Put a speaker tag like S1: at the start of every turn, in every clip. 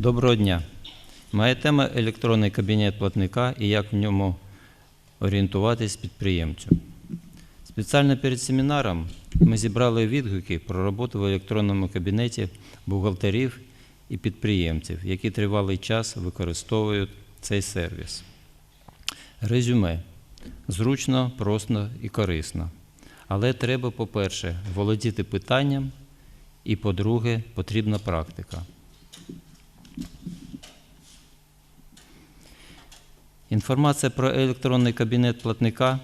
S1: Доброго дня. Моя тема електронний кабінет платника і як в ньому орієнтуватись підприємцю. Спеціально перед семінаром ми зібрали відгуки про роботу в електронному кабінеті бухгалтерів і підприємців, які тривалий час використовують цей сервіс. Резюме. Зручно, просто і корисно. Але треба, по-перше, володіти питанням, і, по-друге, потрібна практика. Інформація про електронний кабінет платника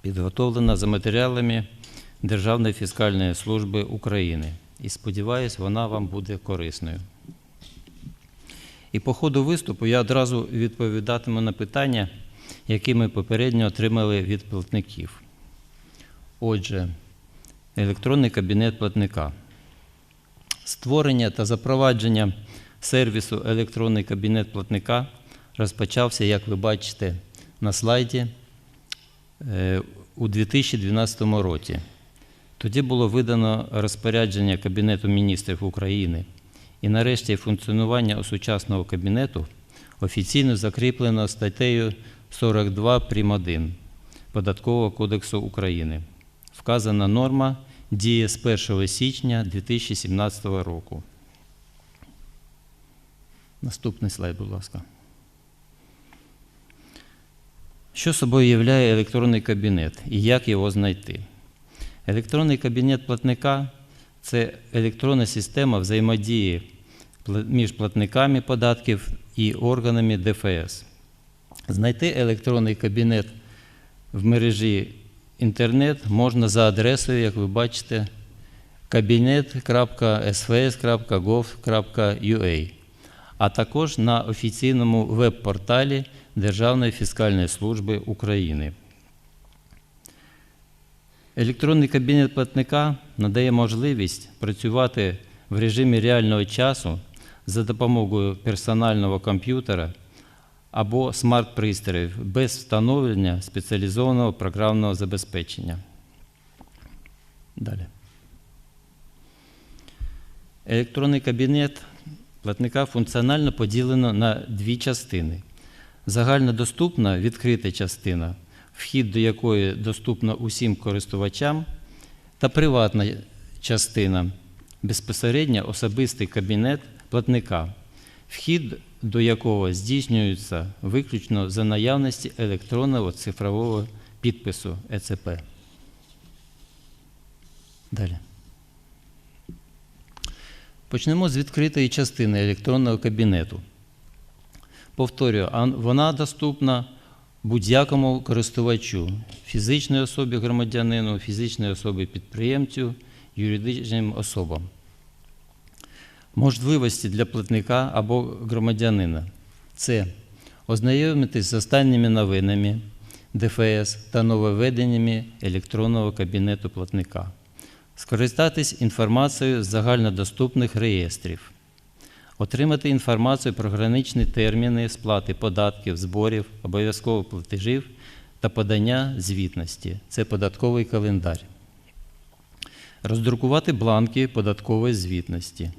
S1: підготовлена за матеріалами Державної фіскальної служби України. І сподіваюсь, вона вам буде корисною. І по ходу виступу я одразу відповідатиму на питання, які ми попередньо отримали від платників. Отже, електронний кабінет платника. Створення та запровадження сервісу електронний кабінет платника розпочався, як ви бачите на слайді, е, у 2012 році. Тоді було видано розпорядження Кабінету міністрів України, і нарешті функціонування сучасного кабінету офіційно закріплено статтею 42 прим. 1 Податкового кодексу України. Вказана норма діє з 1 січня 2017 року. Наступний слайд, будь ласка. Що собою являє електронний кабінет і як його знайти? Електронний кабінет платника це електронна система взаємодії між платниками податків і органами ДФС. Знайти електронний кабінет в мережі інтернет можна за адресою, як ви бачите, kabinet.sfs.gov.ua, а також на офіційному веб-порталі Державної фіскальної служби України. Електронний кабінет платника надає можливість працювати в режимі реального часу за допомогою персонального комп'ютера або смарт-пристроїв без встановлення спеціалізованого програмного забезпечення. Далі. Електронний кабінет платника функціонально поділено на дві частини. Загальнодоступна відкрита частина, вхід до якої доступно усім користувачам, та приватна частина, безпосередньо особистий кабінет платника, вхід до якого здійснюється виключно за наявності електронного цифрового підпису ЕЦП. Далі. Почнемо з відкритої частини електронного кабінету. Повторюю, вона доступна будь-якому користувачу, фізичній особі громадянину, фізичній особі підприємцю, юридичним особам. Можливості для платника або громадянина це ознайомитись з останніми новинами ДФС та нововведеннями електронного кабінету платника, скористатись інформацією з загальнодоступних реєстрів, отримати інформацію про граничні терміни сплати податків, зборів, обов'язкових платежів та подання звітності це податковий календар, роздрукувати бланки податкової звітності.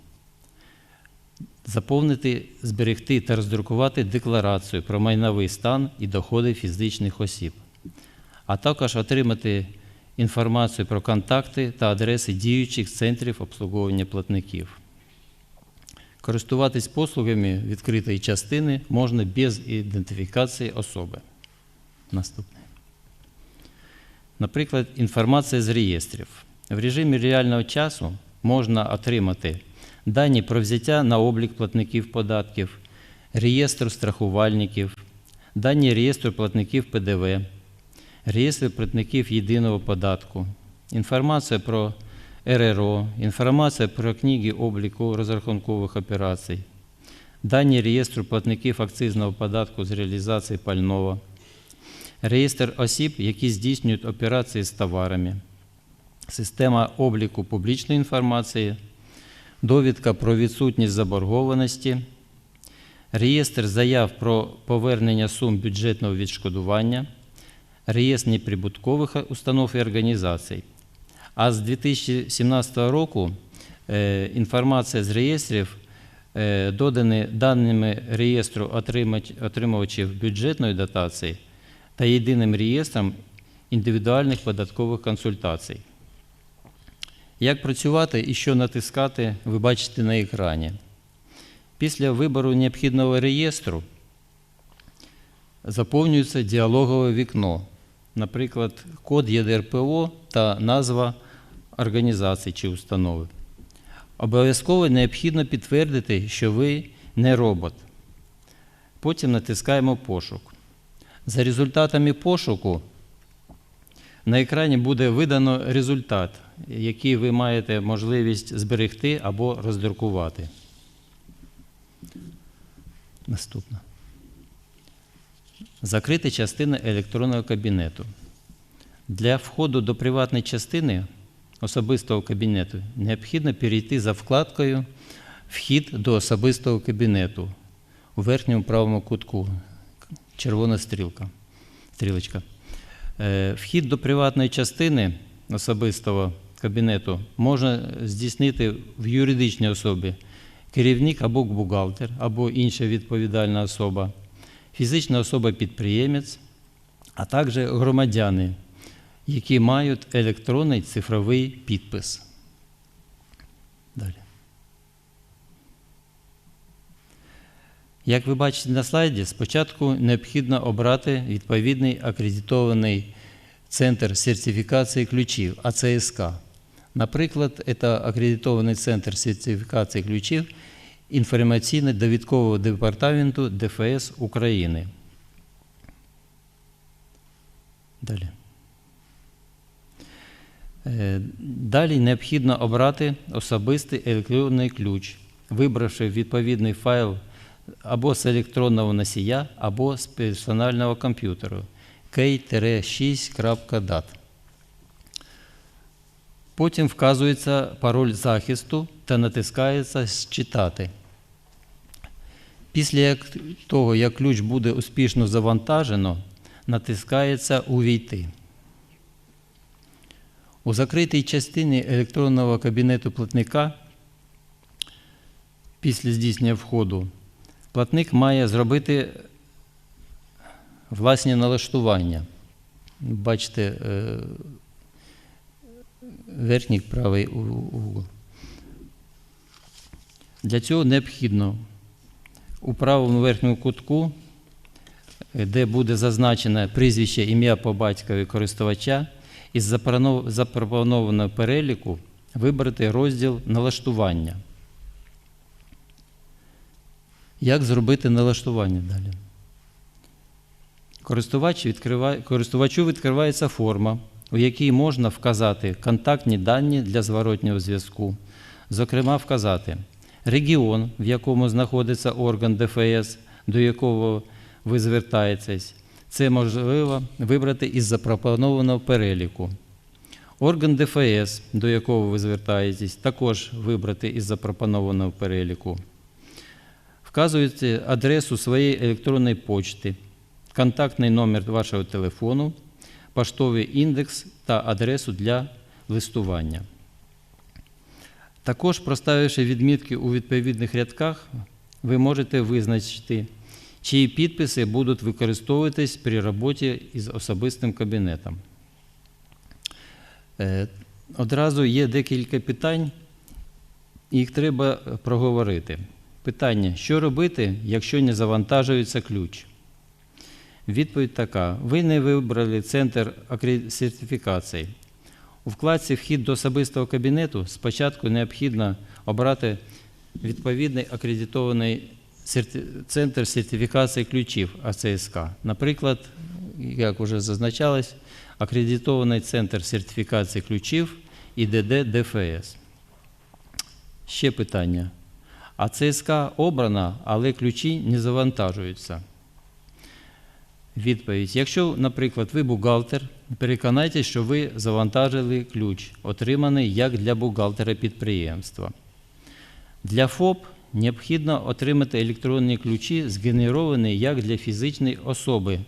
S1: Заповнити, зберегти та роздрукувати декларацію про майновий стан і доходи фізичних осіб, а також отримати інформацію про контакти та адреси діючих центрів обслуговування платників. Користуватись послугами відкритої частини можна без ідентифікації особи. Наступне. Наприклад, інформація з реєстрів. В режимі реального часу можна отримати дані про взяття на облік платників податків, реєстр страхувальників, дані реєстру платників ПДВ, реєстр платників єдиного податку, інформація про РРО, інформація про книги обліку розрахункових операцій, дані реєстру платників акцизного податку з реалізації пального, реєстр осіб, які здійснюють операції з товарами, система обліку публічної інформації, довідка про відсутність заборгованості, реєстр заяв про повернення сум бюджетного відшкодування, реєстр неприбуткових установ і організацій. А з 2017 року е, інформація з реєстрів е, додані даними реєстру отримувачів бюджетної дотації та єдиним реєстром індивідуальних податкових консультацій. Як працювати і що натискати, ви бачите на екрані. Після вибору необхідного реєстру заповнюється діалогове вікно, наприклад, код ЄДРПО та назва організації чи установи. Обов'язково необхідно підтвердити, що ви не робот. Потім натискаємо пошук. За результатами пошуку на екрані буде видано результат, який ви маєте можливість зберегти або роздрукувати. Наступне. Закрити частини електронного кабінету. Для входу до приватної частини особистого кабінету необхідно перейти за вкладкою Вхід до особистого кабінету у верхньому правому кутку. Червона стрілка. стрілочка. Е, Вхід до приватної частини особистого кабінету можна здійснити в юридичній особі керівник або бухгалтер, або інша відповідальна особа, фізична особа-підприємець, а також громадяни, які мають електронний цифровий підпис. Далі. Як ви бачите на слайді, спочатку необхідно обрати відповідний акредитований центр сертифікації ключів АЦСК. Наприклад, це акредитований центр сертифікації ключів інформаційно-довідкового департаменту ДФС України. Далі. Е, Далі необхідно обрати особистий електронний ключ, вибравши відповідний файл або з електронного носія, або з персонального комп'ютеру k-6.dat. Потім вказується пароль захисту та натискається Считати. Після того, як ключ буде успішно завантажено, натискається Увійти. У закритій частині електронного кабінету платника після здійснення входу платник має зробити власні налаштування. Бачите, е, верхній правий угол. Для цього необхідно у правому верхньому кутку, е, де буде зазначене прізвище, ім'я по батькові користувача, із запропонованого переліку вибрати розділ налаштування. Як зробити налаштування далі? Користувач відкриває, користувачу відкривається форма, у якій можна вказати контактні дані для зворотнього зв'язку. Зокрема, вказати регіон, в якому знаходиться орган ДФС, до якого ви звертаєтесь. Це можливо вибрати із запропонованого переліку. Орган ДФС, до якого ви звертаєтесь, також вибрати із запропонованого переліку. Вказуєте адресу своєї електронної почти, контактний номер вашого телефону, поштовий індекс та адресу для листування. Також, проставивши відмітки у відповідних рядках, ви можете визначити, чиї підписи будуть використовуватись при роботі із особистим кабінетом. Е, Одразу є декілька питань, їх треба проговорити. Питання: що робити, якщо не завантажується ключ? Відповідь така: ви не вибрали центр сертифікації. У вкладці Вхід до особистого кабінету спочатку необхідно обрати відповідний акредитований центр сертифікації ключів АЦСК. Наприклад, як вже зазначалось, акредитований центр сертифікації ключів ІДД ДФС. Ще питання. А ЦСК обрана, але ключі не завантажуються. Відповідь. Якщо, наприклад, ви бухгалтер, переконайтеся, що ви завантажили ключ, отриманий як для бухгалтера підприємства. Для ФОП необхідно отримати електронні ключі, згенеровані як для фізичної особи.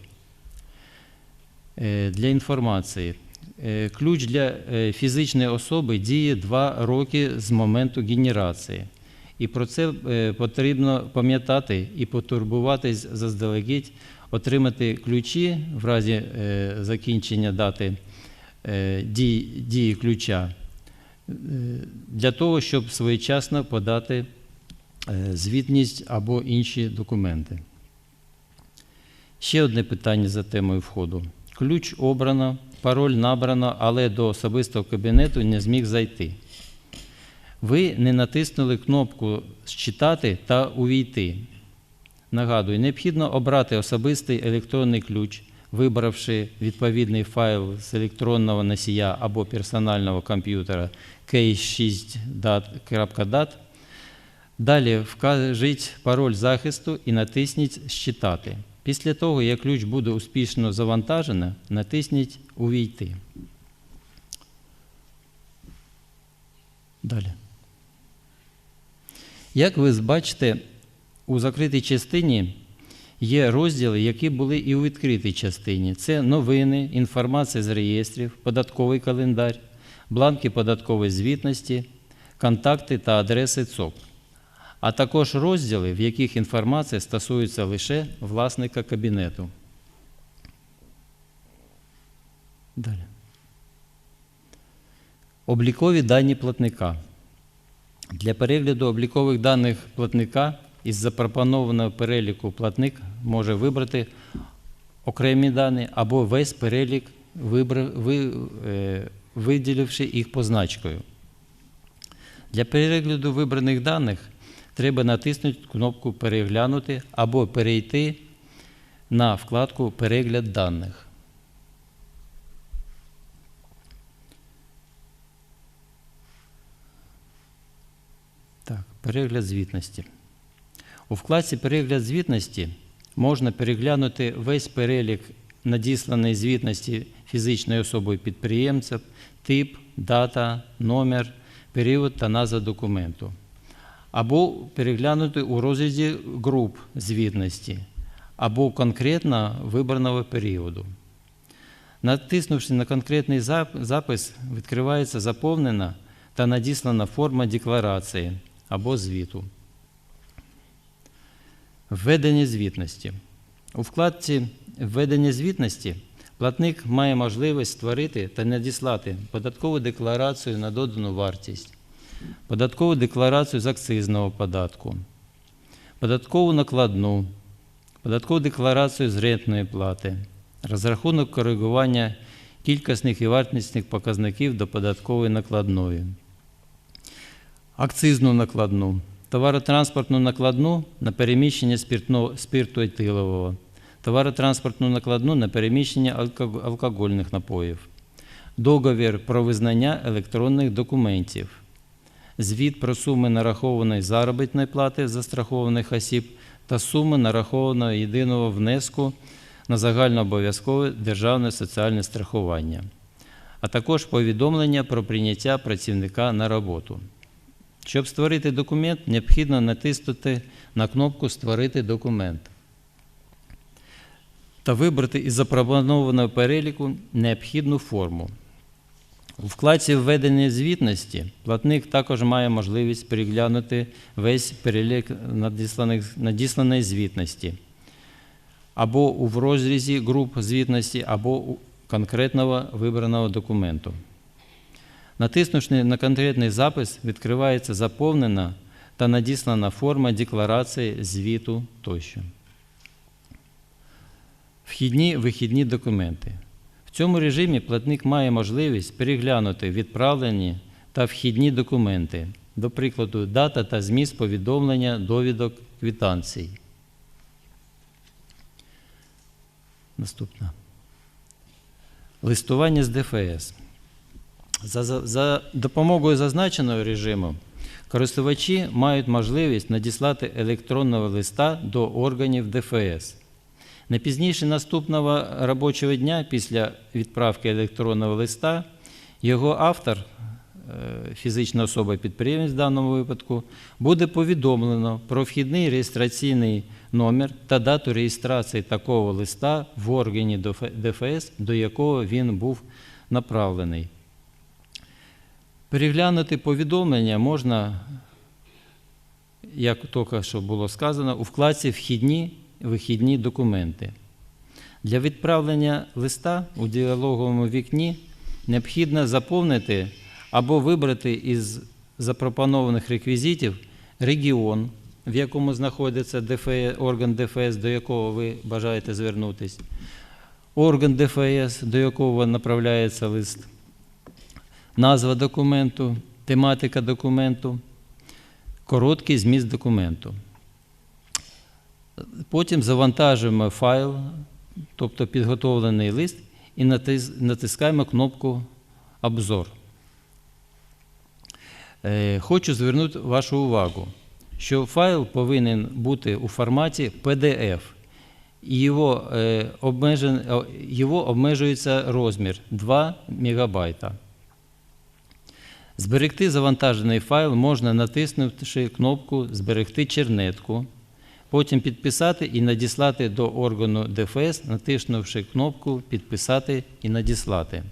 S1: Е, Для інформації. Е, Ключ для е, фізичної особи діє 2 роки з моменту генерації. І про це потрібно пам'ятати і потурбуватись заздалегідь, отримати ключі в разі е, закінчення дати е, дії, ключа е, для того, щоб своєчасно подати звітність або інші документи. Ще одне питання за темою входу. Ключ обрано, пароль набрано, але до особистого кабінету не зміг зайти. Ви не натиснули кнопку Считати та увійти. Нагадую, необхідно обрати особистий електронний ключ, вибравши відповідний файл з електронного носія або персонального комп'ютера case6.dat. Далі вкажіть пароль захисту і натисніть Считати. Після того, як ключ буде успішно завантажено, натисніть Увійти. Далі. Як ви бачите, у закритій частині є розділи, які були і у відкритій частині. Це новини, інформація з реєстрів, податковий календар, бланки податкової звітності, контакти та адреси ЦОК, а також розділи, в яких інформація стосується лише власника кабінету. Далі. Облікові дані платника. Для перегляду облікових даних платника із запропонованого переліку платник може вибрати окремі дані або весь перелік, е, виділивши їх позначкою. Для перегляду вибраних даних треба натиснути кнопку Переглянути або перейти на вкладку Перегляд даних. Перегляд звітності. У вкладці Перегляд звітності можна переглянути весь перелік надісланої звітності фізичною особою підприємця, тип, дата, номер, період та назва документу. Або переглянути у розрізі груп звітності, або конкретно вибраного періоду. Натиснувши на конкретний запис, відкривається заповнена та надіслана форма декларації або звіту. Введення звітності. У вкладці Введення звітності платник має можливість створити та надіслати податкову декларацію на додану вартість, податкову декларацію з акцизного податку, податкову накладну, податкову декларацію з рентної плати, розрахунок коригування кількісних і вартісних показників до податкової накладної, акцизну накладну, товаротранспортну накладну на переміщення спирту етилового, товаротранспортну накладну на переміщення алкогольних напоїв, договір про визнання електронних документів, звіт про суми нарахованої заробітної плати застрахованих осіб та суми нарахованого єдиного внеску на загальнообов'язкове державне соціальне страхування, а також повідомлення про прийняття працівника на роботу. Щоб створити документ, необхідно натиснути на кнопку Створити документ та вибрати із запропонованого переліку необхідну форму. У вкладці введення звітності платник також має можливість переглянути весь перелік надісланої звітності або у розрізі груп звітності, або конкретного вибраного документу. Натиснувши на конкретний запис, відкривається заповнена та надіслана форма декларації, звіту тощо. Вхідні вихідні документи. В цьому режимі платник має можливість переглянути відправлені та вхідні документи, до прикладу, дата та зміст повідомлення довідок квитанцій. Наступна. Листування з ДФС. За, за, допомогою зазначеного режиму користувачі мають можливість надіслати електронного листа до органів ДФС. Не пізніше наступного робочого дня після відправки електронного листа його автор, е, фізична особа підприємець в даному випадку, буде повідомлено про вхідний реєстраційний номер та дату реєстрації такого листа в органі ДФС, до якого він був направлений. Переглянути повідомлення можна як тільки що було сказано, у вкладці Вхідні вихідні документи. Для відправлення листа у діалоговому вікні необхідно заповнити або вибрати із запропонованих реквізитів регіон, в якому знаходиться ДФС, орган ДФС, до якого ви бажаєте звернутися, орган ДФС, до якого направляється лист, назва документу, тематика документу, короткий зміст документу. Потім завантажуємо файл, тобто підготовлений лист, і натискаємо кнопку Обзор. Е, Хочу звернути вашу увагу, що файл повинен бути у форматі PDF. І е, його обмежується розмір 2 МБ. Зберегти завантажений файл можна натиснувши кнопку Зберегти чернетку, потім підписати і надіслати до органу ДФС, натиснувши кнопку Підписати і надіслати.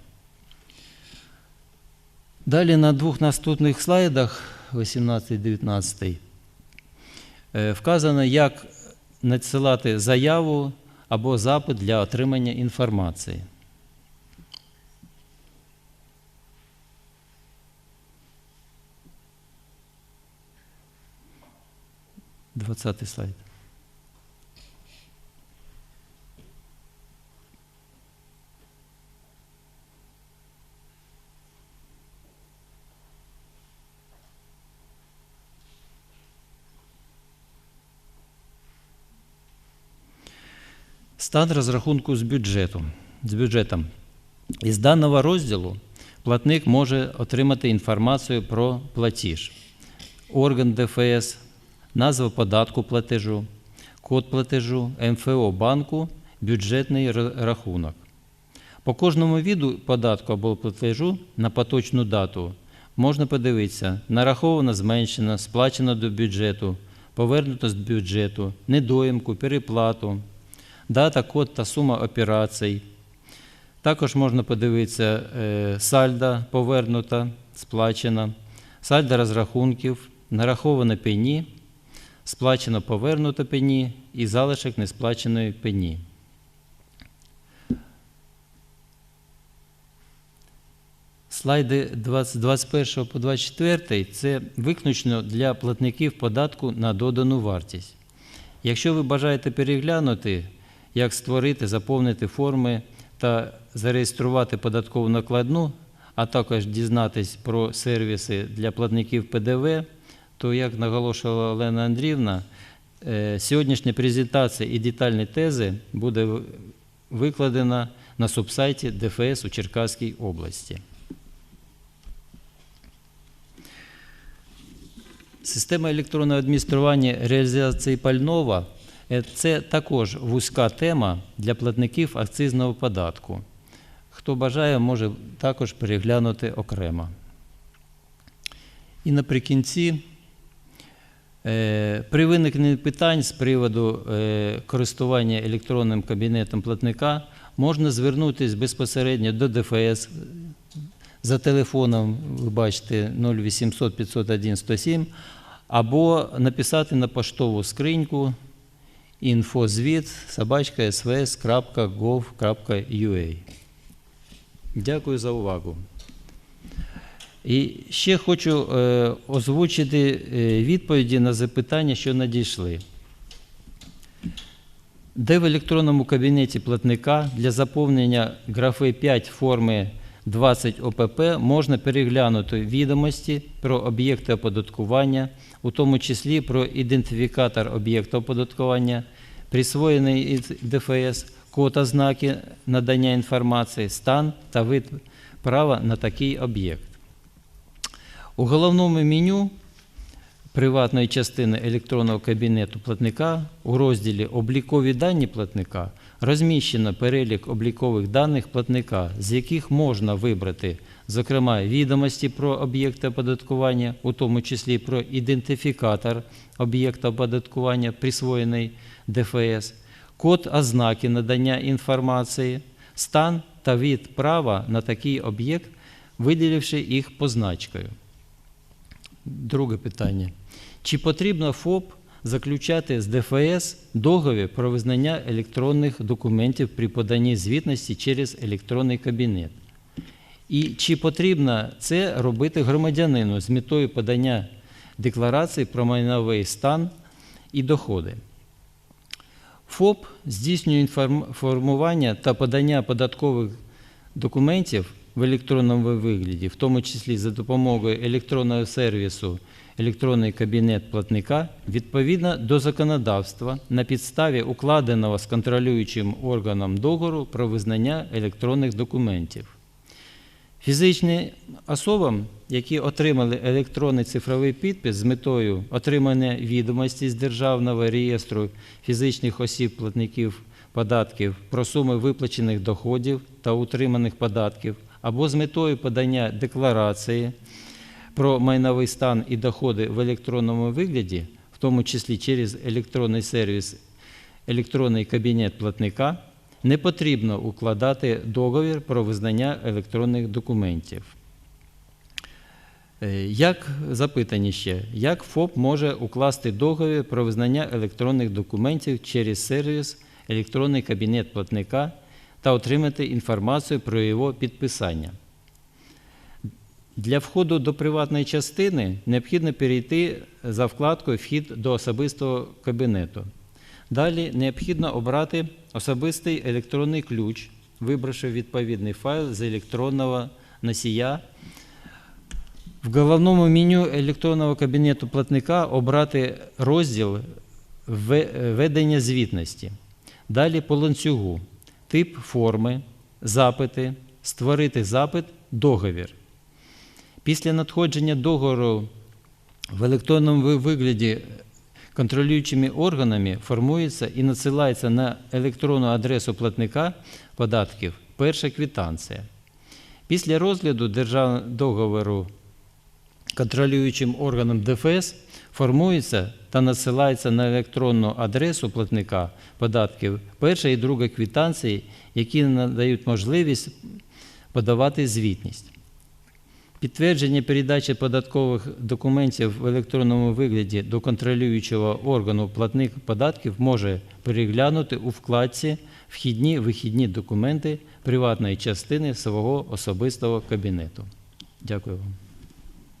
S1: Далі на двох наступних слайдах, 18-19, е, вказано, як надсилати заяву або запит для отримання інформації. Двадцятий слайд. Стан розрахунку з бюджету. З бюджетом. Із даного розділу платник може отримати інформацію про платіж, орган ДФС, назва податку платежу, код платежу, МФО банку, бюджетний рахунок. По кожному віду податку або платежу на поточну дату можна подивитися, нараховано, зменшено, сплачено до бюджету, повернуто з бюджету, недоїмку, переплату, дата, код та сума операцій. Також можна подивитися е, сальда повернута, сплачена, сальда розрахунків, нараховане пені, сплачено повернуто пені і залишок несплаченої пені. Слайди 20 21 по 24 це виключно для платників податку на додану вартість. Якщо ви бажаєте переглянути, як створити, заповнити форми та зареєструвати податкову накладну, а також дізнатись про сервіси для платників ПДВ, то, як наголошувала Олена Андрівна, е, сьогоднішня презентація і детальні тези буде викладена на субсайті ДФС у Черкаській області. Система електронного адміністрування реалізації пального е, це також вузька тема для платників акцизного податку. Хто бажає, може також переглянути окремо. І наприкінці, при виникненні питань з приводу е, користування електронним кабінетом платника можна звернутися безпосередньо до ДФС за телефоном, ви бачите, 0800 501 107, або написати на поштову скриньку інфозвіт собачкас.gov.ua. Дякую за увагу. І ще хочу е, озвучити е, відповіді на запитання, що надійшли. Де в електронному кабінеті платника для заповнення графи 5 форми 20 ОПП можна переглянути відомості про об'єкти оподаткування, у тому числі про ідентифікатор об'єкта оподаткування, присвоєний ДФС, код ознаки надання інформації, стан та вид права на такий об'єкт. У головному меню приватної частини електронного кабінету платника у розділі Облікові дані платника розміщено перелік облікових даних платника, з яких можна вибрати, зокрема, відомості про об'єкти оподаткування, у тому числі про ідентифікатор об'єкта оподаткування, присвоєний ДФС, код ознаки надання інформації, стан та від права на такий об'єкт, виділивши їх позначкою. Друге питання. Чи потрібно ФОП заключати з ДФС договір про визнання електронних документів при поданні звітності через електронний кабінет? І чи потрібно це робити громадянину з метою подання декларації про майновий стан і доходи? ФОП здійснює інформ- формування та подання податкових документів в електронному вигляді, в тому числі за допомогою електронного сервісу електронний кабінет платника відповідно до законодавства на підставі укладеного з контролюючим органом договору про визнання електронних документів. Фізичним особам, які отримали електронний цифровий підпис з метою отримання відомості з Державного реєстру фізичних осіб платників податків про суми виплачених доходів та утриманих податків, або з метою подання декларації про майновий стан і доходи в електронному вигляді, в тому числі через електронний сервіс електронний кабінет платника, не потрібно укладати договір про визнання електронних документів. Е, Як запитання ще, як ФОП може укласти договір про визнання електронних документів через сервіс електронний кабінет платника та отримати інформацію про його підписання? Для входу до приватної частини необхідно перейти за вкладкою Вхід до особистого кабінету. Далі необхідно обрати особистий електронний ключ, вибравши відповідний файл з електронного носія. В головному меню електронного кабінету платника обрати розділ «Ве- Ведення звітності. Далі по ланцюгу тип форми, запити, створити запит, договір. Після надходження договору в електронному вигляді контролюючими органами формується і надсилається на електронну адресу платника податків перша квитанція. Після розгляду державного договору контролюючим органом ДФС формується та надсилається на електронну адресу платника податків перша і друга квитанції, які надають можливість подавати звітність. Підтвердження передачі податкових документів в електронному вигляді до контролюючого органу платник податків може переглянути у вкладці Вхідні вихідні документи приватної частини свого особистого кабінету. Дякую вам.